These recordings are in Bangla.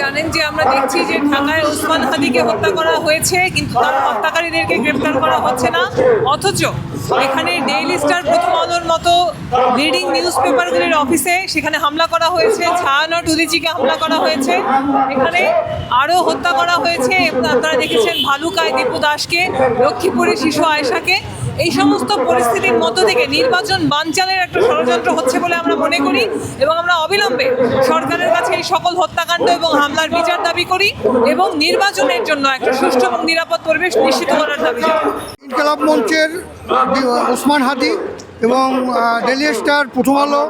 জানেন যে আমরা দেখছি যে ঢাকায় ওসমান হাদিকে হত্যা করা হয়েছে, কিন্তু তার হত্যাকারীদেরকে গ্রেপ্তার করা হচ্ছে না। অথচ এখানে ডেইলি স্টার প্রথম আলোর মতো লিডিং নিউজ পেপারগুলির অফিসে সেখানে হামলা করা হয়েছে, ছায়ানট উদিচিকে হামলা করা হয়েছে। এখানে আরও হত্যা করা হয়েছে। আপনারা দেখেছেন ভালুকায় দীপু দাসকে লক্ষ্মীপুরে শিশু আয়েশাকে। এই সমস্ত পরিস্থিতির মধ্য থেকে নির্বাচন বানচালের একটা ষড়যন্ত্র হচ্ছে বলে আমরা মনে করি এবং আমরা অবিলম্বে সরকারের কাছে এই সকল হত্যাকাণ্ড এবং হামলার বিচার দাবি করি এবং নির্বাচনের জন্য একটা সুষ্ঠু এবং নিরাপদ পরিবেশ নিশ্চিত করার দাবি জানাই। ইনকালাব মঞ্চের ওসমান হাদি এবং ডেলি স্টার প্রথম আলো,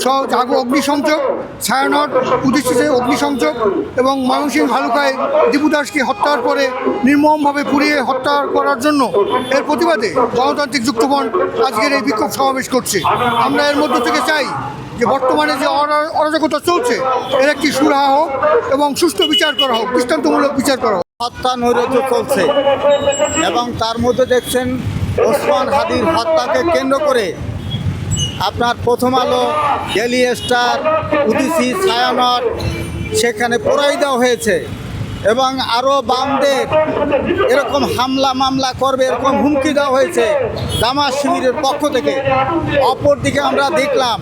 সহ জাগো অগ্নিসংযোগ, ছায়ানট উদিশে অগ্নিসংযোগ এবং ময়মনসিংহ ভালুকায় দীপু দাসকে হত্যার পরে নির্মমভাবে পুড়িয়ে হত্যা করার জন্য এর প্রতিবাদে গণতান্ত্রিক যুক্তফ্রন্ট আজকের এই বিক্ষোভ সমাবেশ করছে। আমরা এর মধ্য থেকে চাই যে বর্তমানে যে অরা- অরাজকতা চলছে, এর একটি সুরাহা হোক এবং সুষ্ঠু বিচার করা হোক, দৃষ্টান্তমূলক বিচার করা হোক। হত্যা নৈরাজ্য চলছে এবং তার মধ্যে দেখছেন ওসমান হাদির হত্যাকে কেন্দ্র করে আপনার প্রথম আলো ডেলি স্টার উদিসি ছায়ানট সেখানে পোড়াই দেওয়া হয়েছে এবং আরও বামদের এরকম হামলা মামলা করবে, এরকম হুমকি দেওয়া হয়েছে জামাত শিবিরের পক্ষ থেকে। অপরদিকে আমরা দেখলাম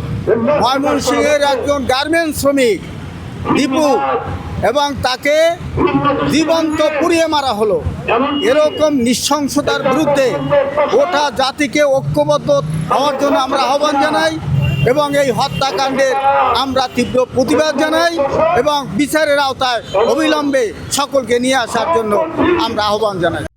ময়মনসিংহের একজন গার্মেন্টস শ্রমিক, দীপু এবং তাকে জীবন্ত পুড়িয়ে মারা হলো। এরকম নৃশংসতার বিরুদ্ধে গোটা জাতিকে ঐক্যবদ্ধ হওয়ার জন্য আমরা আহ্বান জানাই এবং এই হত্যাকাণ্ডের আমরা তীব্র প্রতিবাদ জানাই এবং বিচারের আওতায় অবিলম্বে সকলকে নিয়ে আসার জন্য আমরা আহ্বান জানাই।